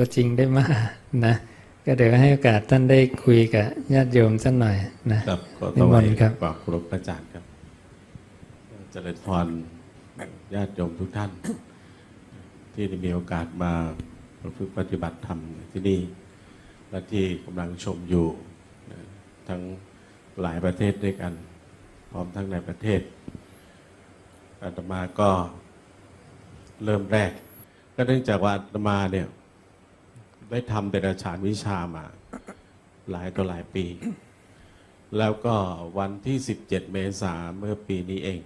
ตัวจริงได้มากนะก็เดี๋ยวให้โอกาสท่านได้คุยกับญาติโยมสักหน่อยนะครับก็นิถมวานยต์ครับกราบเคารพพระอาจารย์ครับเจริญพรญาติโยมทุกท่าน ที่ได้มีโอกาสมาประพฤติปฏิบัติธรรมที่นี่และที่กำลังชมอยู่นะทั้งหลายประเทศด้วยกัน พร้อมทั้งในประเทศอาตมาก็เริ่มแรก ก็เนื่องจากว่าอาตมาเนี่ย ได้ทำเดรัจฉานวิชามา หลายต่อหลายปี แล้วก็วันที่ 17 เมษาเมื่อปีนี้เอง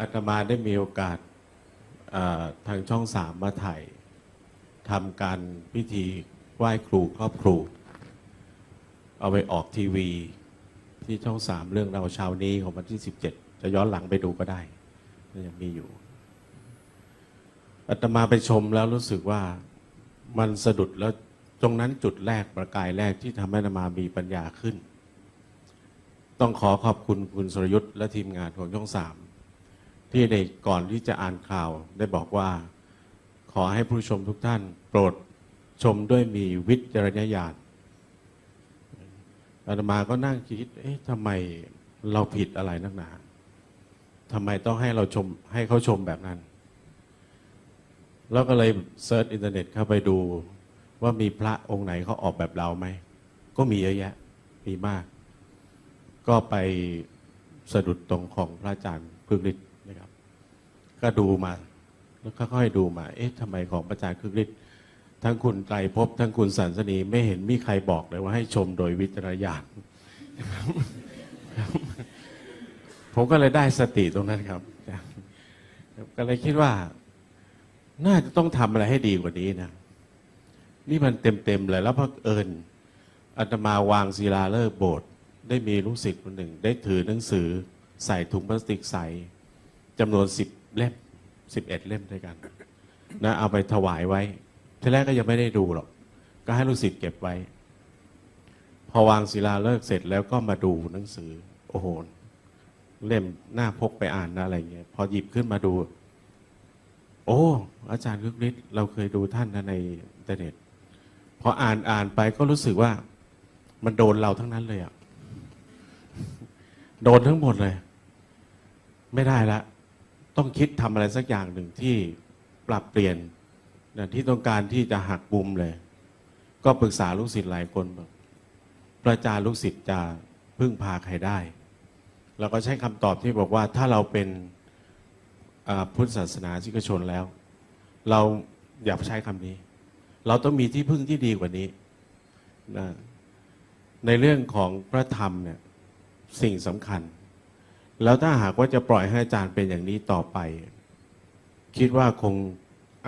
อาตมาได้มีโอกาสทางช่องสามมาถ่ายทำการพิธีไหว้ครูครอบครู เอาไปออกทีวีที่ช่องสามเรื่องเราเช้านี้ของวันที่ 17 จะย้อนหลังไปดูก็ได้ยังมีอยู่อาตมาไปชมแล้วรู้สึกว่า มันสะดุดแล้วตรงนั้นจุดแรกประกายแรกที่ทำให้อาตมามีปัญญาขึ้น ต้องขอขอบคุณคุณสรยุทธ์และทีมงานของช่องสามที่ในก่อนที่จะอ่านข่าวได้บอกว่า ขอให้ผู้ชมทุกท่าน โปรดชมด้วยมีวิจารณญาณอาตมาก็นั่งคิด เอ๊ะทำไมเราผิดอะไรนักหนาทำไมต้องให้เราชมให้เขาชมแบบนั้น แล้วก็เลยเซิร์ชอินเทอร์เน็ตเข้าไปดูว่ามีพระองค์ไหนเขาออกแบบเราไหม ก็มีเยอะแยะ มีมาก ก็ไปสะดุดตรงของพระอาจารย์พึกฤทธิ์นะครับ ก็ดูมา แล้วค่อยๆดูมา เอ๊ะทำไมของพระอาจารย์พึกฤทธิ์ทั้งคุณไตรภพทั้งคุณสันสนีไม่เห็นมีใครบอกเลยว่าให้ชมโดยวิจารณญาณผมก็เลยได้สติตรงนั้นครับ ก็เลยคิดว่า น่าจะต้องทำอะไรให้ดีกว่านี้นะ นี่มันเต็มๆเลย แล้วพอเอิญอาตมาวางศิลาฤกษ์โบสถ์ได้มีลูกศิษย์คนหนึ่ง ได้ถือหนังสือใส่ถุงพลาสติกใสจำนวนสิบเล่มสิบเอ็ดเล่มด้วยกันนะเอาไปถวายไว้ทีแรกก็ยังไม่ได้ดูหรอก ก็ให้ลูกศิษย์เก็บไว้ พอวางศิลาฤกษ์เสร็จแล้วก็มาดูหนังสือ โอ้โห เล่มหน้าพกไปอ่านนะอะไรเงี้ย พอหยิบขึ้นมาดู โอ้ อาจารย์คึกฤทธิ์เราเคยดูท่านนะในอินเทอร์เน็ตพออ่านอ่านไปก็รู้สึกว่า มันโดนเราทั้งนั้นเลยอะโดนทั้งหมดเลย ไม่ได้ละ ต้องคิดทำอะไรสักอย่างหนึ่งที่ปรับเปลี่ยนนะที่ต้องการที่จะหักมุมเลย ก็ปรึกษาลูกศิษย์หลายคนบอกพระอาจารย์ลูกศิษย์จะพึ่งพาใครได้เราก็ใช้คำตอบที่บอกว่าถ้าเราเป็น พุทธศาสนาชิกชนแล้ว เราอย่าใช้คำนี้ เราต้องมีที่พึ่งที่ดีกว่านี้นะในเรื่องของพระธรรมเนี่ยสิ่งสำคัญ แล้วถ้าหากว่าจะปล่อยให้อาจารย์เป็นอย่างนี้ต่อไป คิดว่าคง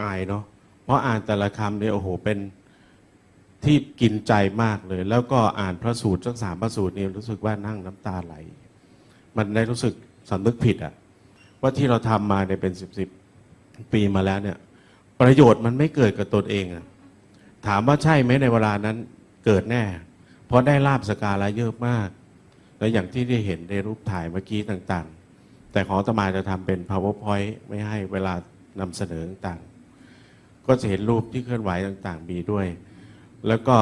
อายเนาะเพราะอ่านแต่ละคำเนี่ยโอ้โหเป็นที่กินใจมากเลย แล้วก็อ่านพระสูตรสักสามพระสูตรเนี่ยรู้สึกว่านั่งน้ำตาไหล มันได้รู้สึกสำนึกผิดอะ ว่าที่เราทำมาเนี่ยเป็นสิบสิบปีมาแล้วเนี่ย ประโยชน์มันไม่เกิดกับตนเองอะถามว่าใช่ไหมในเวลานั้นเกิดแน่ เพราะได้ลาบสการะเยอะมาก และอย่างที่ได้เห็นในรูปถ่ายเมื่อกี้ต่างๆ แต่ของตมาจะทำเป็น powerpoint ไม่ให้เวลานำเสนอต่างๆ ก็จะเห็นรูปที่เคลื่อนไหวต่างๆ มีด้วย แล้วก็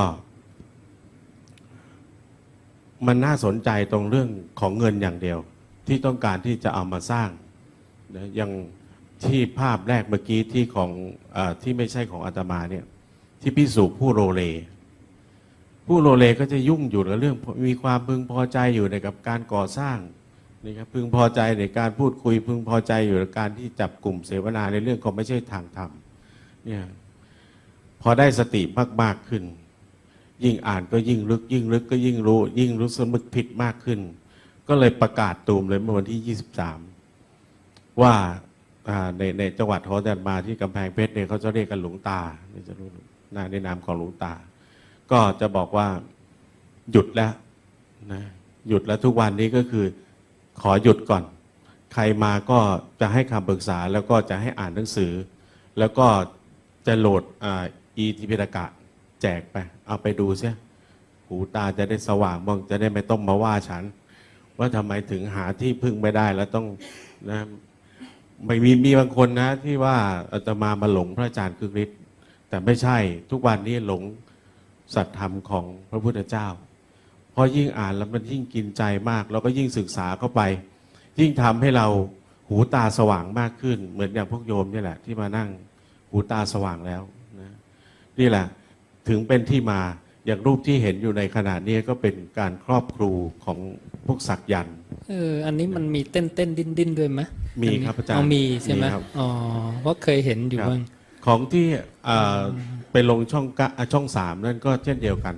มันน่าสนใจตรงเรื่องของเงินอย่างเดียว ที่ต้องการที่จะเอามาสร้าง นะอย่างที่ภาพแรกเมื่อกี้ที่ของอที่ไม่ใช่ของอาตมาเนี่ยที่พิสูจผู้โรเลผู้โรเลก็จะยุ่งอยู่กับเรื่องมีความพึงพอใจอยู่ในกับการก่อสร้างนี่ครับพึงพอใจในการพูดคุยพึงพอใจอยู่ในการที่จับกลุ่มเสวนาในเรื่องของไม่ใช่ทางธรรมเนี่ยพอได้สติมากๆขึ้น ยิ่งอ่านก็ยิ่งลึก ยิ่งลึกก็ยิ่งรู้ ยิ่งรู้สมึกผิดมากขึ้น ก็เลยประกาศตูมเลยเมื่อวันที่ 23 ว่าในในจังหวัดฮอแดนมาที่กำแพงเพชรเนี่ยเขาจะเรียกกันหลวงตานี่จะรู้นะในนามของหลวงตา ก็จะบอกว่าหยุดแล้วนะหยุดแล้วทุกวันนี้ก็คือขอหยุดก่อน ใครมาก็จะให้คำปรึกษาแล้วก็จะให้อ่านหนังสือ แล้วก็จะโหลดอีทิพิตกะแจกไป เอาไปดูเสียหูตาจะได้สว่างบ้างจะได้ไม่ต้องมาว่าฉัน ว่าทำไมถึงหาที่พึ่งไม่ได้แล้วต้องนะ ไม่มีมีบางคนนะ ที่ว่าอาตมามาหลงพระอาจารย์คึกฤทธิ์แต่ไม่ใช่ทุกวันนี้หลงสัตธรรมของพระพุทธเจ้า เพราะยิ่งอ่านแล้วมันยิ่งกินใจมากเราก็ยิ่งศึกษาเข้าไป ยิ่งทำให้เราหูตาสว่างมากขึ้น เหมือนอย่างพวกโยมนี่แหละ ที่มานั่งหูตาสว่างแล้วนะนี่แหละถึงเป็นที่มาอย่างรูปที่เห็นอยู่ในขณะนี้ก็เป็นการครอบครูของพวกศักยันต์เอออันนี้มันมีเต้นเต้นดิ้นดิ้นด้วยไหม มีครับอาจารย์เอามีใช่ไหมมีครับอ๋อเพราะเคยเห็นอยู่ครับบ้างของที่อ่าไปลงช่องกะอ่าช่องสามนั่นก็เช่นเดียวกัน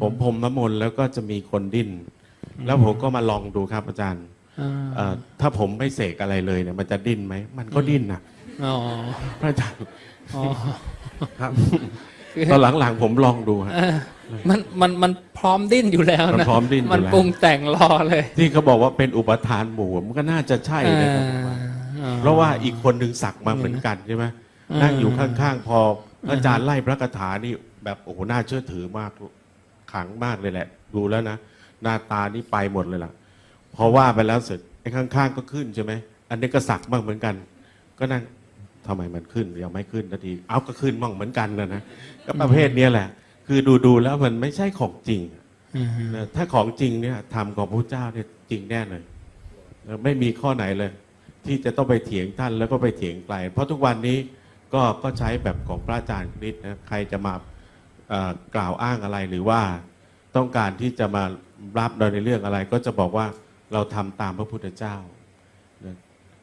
ผมพรมน้ำมนต์แล้วก็จะมีคนดิ้น แล้วผมก็มาลองดูครับอาจารย์อ่าเอ่อถ้าผมไม่เสกอะไรเลยเนี่ยมันจะดิ้นไหม มันก็ดิ้นนะอ๋อพระอาจารย์อ๋อครับคือ ตอนหลังๆผมลองดูฮะเออมันมันมันพร้อมดิ้นอยู่แล้วมันนะพร้อมดิ้นอยู่มันแล้วปรุงแต่งรอเลย ที่เขาบอกว่าเป็นอุปทานหมู่มันก็น่าจะใช่นะครับผมว่าอ่เพราะว่าอีกคนหนึ่งสักมาเหมือนกันใช่ไหมนั่งอยู่ข้างๆพอพระอาจารย์ไล่พระคาถานี่แบบโอ้โหน่าเชื่อถือมากขลังมากเลยแหละ ดูแล้วนะหน้าตานี่ไปหมดเลยล่ะพอว่าไปแล้วเสร็จไอ้ข้างๆก็ขึ้นใช่ไหมอันนี้ก็สักบ้างเหมือนกัน ก็นั่ง ทำไมมันขึ้นยังไม่ขึ้นนาทีเอาก็ขึ้นบ้างเหมือนกันนะนะก็ประเภทเนี้ยแหละ คือดูดูๆแล้วมันไม่ใช่ของจริงอืมนะถ้าของจริงเนี่ยธรรมของพระเจ้าเนี่ยจริงแน่เลยนะไม่มีข้อไหนเลย ที่จะต้องไปเถียงท่านแล้วก็ไปเถียงไกล เพราะทุกวันนี้ก็ก็ใช้แบบของพระอาจารย์คริสต์นะใครจะมาเอ่อกล่าวอ้างอะไรหรือว่าต้องการที่จะมารับเราในเรื่องอะไร ก็จะบอกว่าเราทำตามพระพุทธเจ้านะ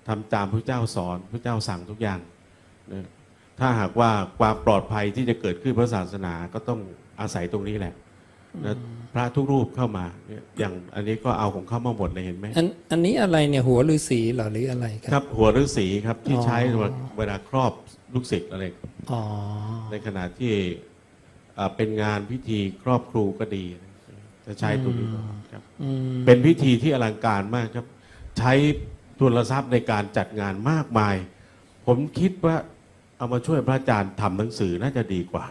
ทำตามพระเจ้าสอนพระเจ้าสั่งทุกอย่างนะถ้าหากว่าความปลอดภัยที่จะเกิดขึ้นพระศาสนาก็ต้องอาศัยตรงนี้แหละนะพระทุกรูปเข้ามาเนี่ยอย่างอันนี้ก็เอาของเข้ามาหมดเลยเห็นไหมอันอันนี้อะไรเนี่ยหัวฤาษีเหรอหรืออะไรคครับรับ หัวฤาษีครับที่อ๋อใช้เวลาครอบลูกศิษย์อะไรอ๋อในขณะที่อ่าเป็นงานพิธีครอบครูก็ดี จะใช้ตัวนี้ก่อนครับอืมเป็นพิธีที่อลังการมากครับ ใช้ ทุนทรัพย์ในการจัดงานมากมาย ผมคิดว่าเอามาช่วยพระอาจารย์ทำหนังสือน่าจะดีกว่า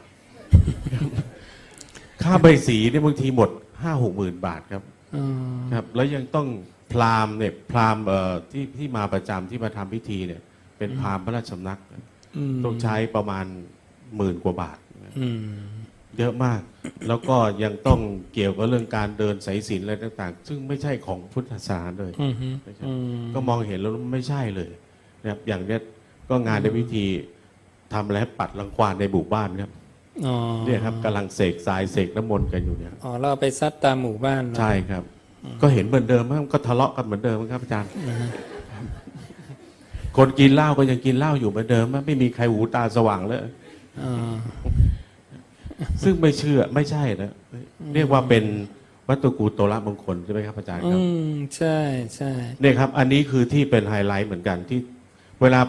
ค่าใบสีเนี่ยบางทีหมดห้าหกหมื่นบาทครับอืมครับ แล้วยังต้องพราหมณ์เนี่ยพราหมณ์เอ่อที่ที่มาประจำที่มาทำพิธีเนี่ย เป็นพราหมณ์พระราชสำนักอืมต้องใช้ประมาณหมื่นกว่าบาทอืมเยอะมาก แล้วก็ยังต้องเกี่ยวกับเรื่องการเดินสายสิญจนอะไรต่าง ๆ ซึ่งไม่ใช่ของพุทธศาสนาเลยอืมฮึอืมก็มองเห็นแล้วไม่ใช่เลยนะครับอย่างเนี้ยก็งานในพิธีทำอะไรให้ปัดรังควานในหมู่บ้านครับอ๋อเนี่ยครับกำลังเสกทรายเสกน้ำมนต์กันอยู่เนี่ยอ๋อเราเอาไปซัดตามหมู่บ้านเนอะใช่ครับ ก็เห็นเหมือนเดิมครับก็ทะเลาะกันเหมือนเดิมครับอาจารย์ คนกินเหล้าก็ยังกินเหล้าอยู่เหมือนเดิมไม่มีใครหูตาสว่างเลย อ่า ซึ่งไม่เชื่อไม่ใช่นะเรียกว่าเป็นวัตถุกูโตละมงคลใช่ไหมครับอาจารย์คอืรับมใช่ใช่เนี่ยครับ อันนี้คือที่เป็นไฮไลท์เหมือนกันที่ เวลา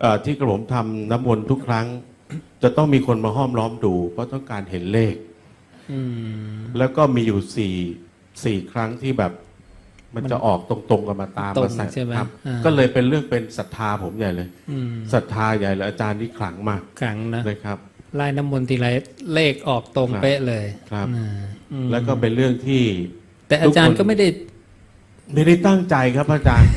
เอ่อที่กระผมทำน้ำมนต์ทุกครั้ง จะต้องมีคนมาห้อมล้อมดู เพราะต้องการเห็นเลข อืม แล้วก็มีอยู่สี่สี่ครั้งที่แบบ มันจะออกตรงๆกันมาตามตรมางใส่ใช่ไหมครับอ่า ก็เลยเป็นเรื่องเป็นศรัทธาผมใหญ่เลยอืมศรัทธาใหญ่เลยอาจารย์นี่ขลังมาก ขลังนะเลยครับ ไล่น้ำมนต์ทีไรเลขออกตรงครับเป๊ะเลยครับอืมอืมแล้วก็เป็นเรื่องที่ แต่อาจารย์ทุกคนก็ไม่ได้ ไม่ได้ตั้งใจครับอาจารย์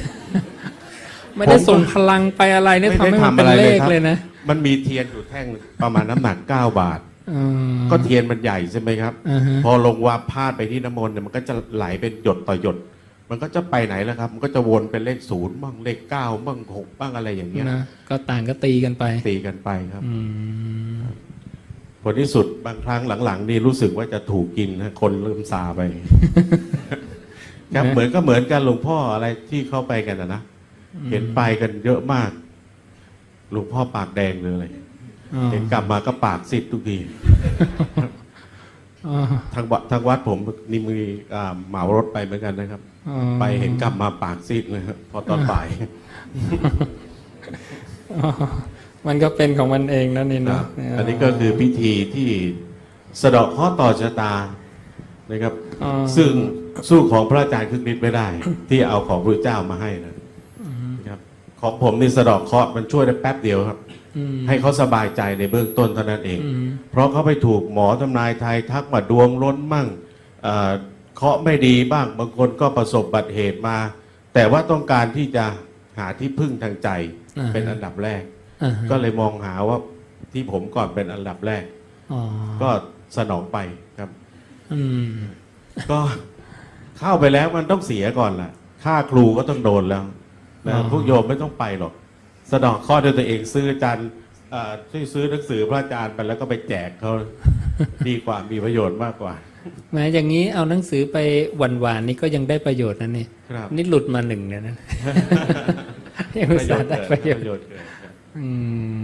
ไม่ได้ผมก็ส่งพลังไปอะไรเนี่ยไม่ทำได้ให้มันทำเป็นอะไรเลเลยขครับเลยนะมันมีเทียนอยู่แท่งประมาณน้ำหนัก9บาทอืมก็เทียนมันใหญ่ใช่ไหมครับอ่าฮะพอลงวาพาดไปที่น้ำมนต์เนี่ยมันก็จะไหลเป็นหยดต่อหยด มันก็จะไปไหนแล้วครับ มันก็จะวนเป็นเลขศูนย์บ้างเลขเก้าบ้างหกบ้างอะไรอย่างเงี้ยนะก็ต่างก็ตีกันไปตีกันไปครับอืมผลที่สุดบางครั้งหลังๆ นี่รู้สึกว่าจะถูกกินนะคนเริ่มซาไปครับเหมือนก็เหมือนกันหลวงพ่ออะไรที่เข้าไปกันนะนะเห็นไปกันเยอะมากหลวงพ่อปากแดงเลยอ๋อเห็นกลับมาก็ปากซีดทุกทีอ๋อทางวัดทางวัดผมนี่มีอ่าเหมารถไปเหมือนกันนะครับอ๋อ ไปเห็นกลับมาปากซีดเลยครับพอตอนบ่ายอ๋อมันก็เป็นของมันเองนั่นนี่คเนาะรับอันนี้ก็คือพิธีที่สะเดาะข้อต่อชะตานะครับอ๋อซึ่งสู้ของพระอาจารย์คึกฤทธิ์ไม่ได้ ที่เอาของพระเจ้ามาให้นะครับ ของผมนี่สะเดอกเคราะห์มันช่วยได้แป๊บเดียวครับอืมให้เขาสบายใจในเบื้องต้นเท่านั้นเองอืมเพราะเขาไปถูกหมอทำนายไทยทักมาดวงล้นมั่ง เอ่อเคราะห์ไม่ดีบ้างบางคนก็ประสบบัติเหตุมา แต่ว่าต้องการที่จะหาที่พึ่งทางใจอ่าฮะ เป็นอันดับแรก อ่าฮะก็เลยมองหาว่าที่ผมก่อนเป็นอันดับแรก อ๋อก็สนองไปครับ อืมก็เข้าไปแล้วมันต้องเสียก่อนล่ะ ค่าครูก็ต้องโดนแล้วนะพวกโยมไม่ต้องไปหรอก สนองข้อด้วยตัวเองซื้ออาจารย์เอ่อช่วยซื้อหนังสือพระอาจารย์ไปแล้วก็ไปแจกเขา ดีกว่ามีประโยชน์มากกว่า แม้อย่างนี้เอาหนังสือไปหวานๆนี่ก็ยังได้ประโยชน์นะนี่ครับนี่หลุดมาหนึ่งเนี่ยนะยังอุตส่าห์ได้ประโยชน์ประโยชน์เกิดครับอืม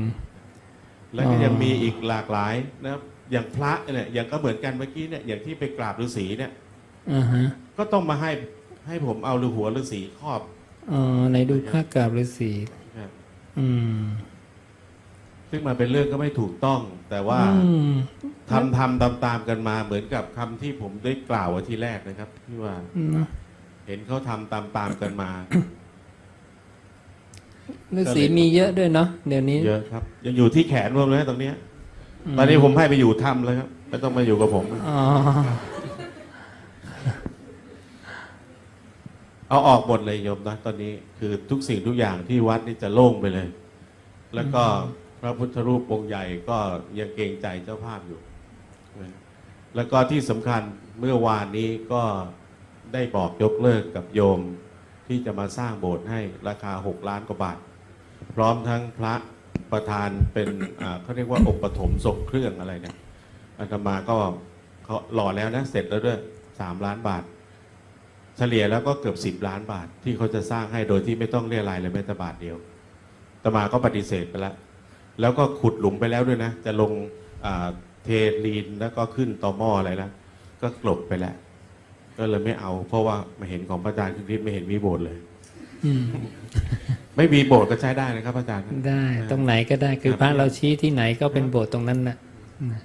แล้วก็อ๋อยังมีอีกหลากหลายนะครับ อย่างพระเนี่ยอย่างก็เหมือนกันเมื่อกี้เนี่ยอย่างที่ไปกราบฤาษีเนี่ยอ่าฮะก็ต้องมาให้ให้ผมเอาหัวฤาษีครอบอ๋อในดูภาคกราบฤาษีครับอืม ซึ่งมันเป็นเรื่องก็ไม่ถูกต้อง แต่ว่าอืมทำทำตามตามๆกันมาเหมือนกับคำที่ผมได้กล่าวไว้ที่แรกนะครับที่ว่าเนอะเห็นเขาทำตามตามๆกันมา ฤาษีมีเยอะด้วยเนาะเดี๋ยวนี้ เยอะครับ ยังอยู่ที่แขนรวมเลยตรงเนี้ยมตอนนี้ผมให้ไปอยู่ถ้ำเลยครับไม่ต้องมาอยู่กับผม อ๋อ เอาออกหมดเลยโยมนะตอนนี้คือทุกสิ่งทุกอย่างที่วัดนี่จะโล่งไปเลย แล้วก็ พระพุทธรูปองค์ใหญ่ก็ยังเกรงใจเจ้าภาพอยู่ แล้วก็ที่สำคัญเมื่อวานนี้ก็ได้บอกยกเลิกกับโยมที่จะมาสร้างโบสถ์ให้ราคา 6 ล้านกว่าบาท พร้อมทั้งพระประธานเป็นเขาเรียกว่าองค์ปฐมทรงเครื่องอะไรเนี่ยอาตมาก็เขาหล่อแล้วนะเสร็จแล้วด้วยสามล้านบาท เฉลี่ยแล้วก็เกือบสิบ10ล้านบาท ที่เขาจะสร้างให้โดยที่ไม่ต้องเรียรายเลยแม้แต่บาทเดียวอาตมาก็ปฏิเสธไปแล้ว แล้วก็ขุดหลุมไปแล้วด้วยนะ จะลงอ่าเทลีนแล้วก็ขึ้นตอหม้ออะไรแล้วก็กลบไปแล้ว ก็เลยไม่เอา เพราะว่ามาเห็นของพระอาจารย์คือที่ไม่เห็นมีโบสถ์เลยอืมไม่มีโบสถ์ก็ใช้ได้นะครับพระอาจารย์ ได้ ตรงไหนก็ได้คือพระเราชี้ที่ไหนก็เป็นโบสถ์ตรงนั้นนะนะ